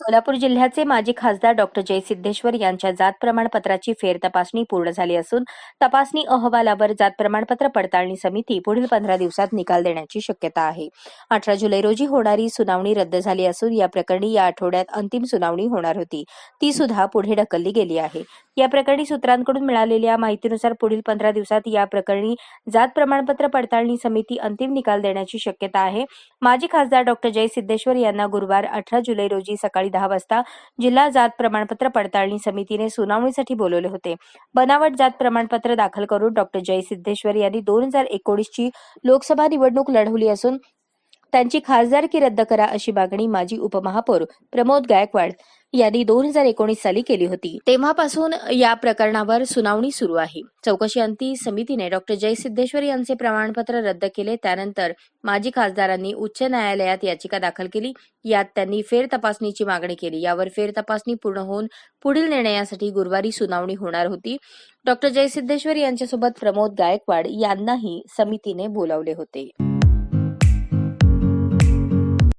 सोलापूर जिल्ह्याचे माजी खासदार डॉक्टर जय सिद्धेश्वर यांच्या जात प्रमाणपत्राची फेरतपासणी पूर्ण झाली असून तपासणी अहवालावर जात प्रमाणपत्र पडताळणी समिती पुढील पंधरा दिवसात निकाल देण्याची शक्यता आहे. अठरा जुलै रोजी होणारी सुनावणी रद्द झाली असून या प्रकरणी या आठवड्यात अंतिम सुनावणी होणार होती. ती सुद्धा पुढे ढकलली गेली आहे. या प्रकरणी सूत्रांकडून मिळालेल्या माहितीनुसार पुढील पंधरा दिवसात या प्रकरणी जात प्रमाणपत्र पडताळणी समिती अंतिम निकाल देण्याची शक्यता आहे. माजी खासदार डॉक्टर जय सिद्धेश्वर यांना गुरुवार अठरा जुलै रोजी सकाळी दहा वाजता जिल्हा जात प्रमाणपत्र पडताळणी समितीने सुनावणीसाठी बोलवले होते. बनावट जात प्रमाणपत्र दाखल करून डॉक्टर जय सिद्धेश्वर यांनी दोन हजार एकोणीसची लोकसभा निवडणूक लढवली असून त्यांची खासदारकी रद्द करा अशी मागणी माजी उपमहापौर प्रमोद गायकवाड यांनी दोन हजार एकोणीस साली केली होती. तेव्हापासून या प्रकरणावर सुनावणी सुरू आहे. चौकशी अंती समितीने डॉक्टर जय सिद्धेश्वर यांचे प्रमाणपत्र रद्द केले. त्यानंतर माजी खासदारांनी उच्च न्यायालयात याचिका दाखल केली. यात त्यांनी फेर तपासणीची मागणी केली. यावर फेर तपासणी पूर्ण होऊन पुढील निर्णयासाठी गुरुवारी सुनावणी होणार होती. डॉक्टर जय सिद्धेश्वर यांच्यासोबत प्रमोद गायकवाड यांनाही समितीने बोलावले होते.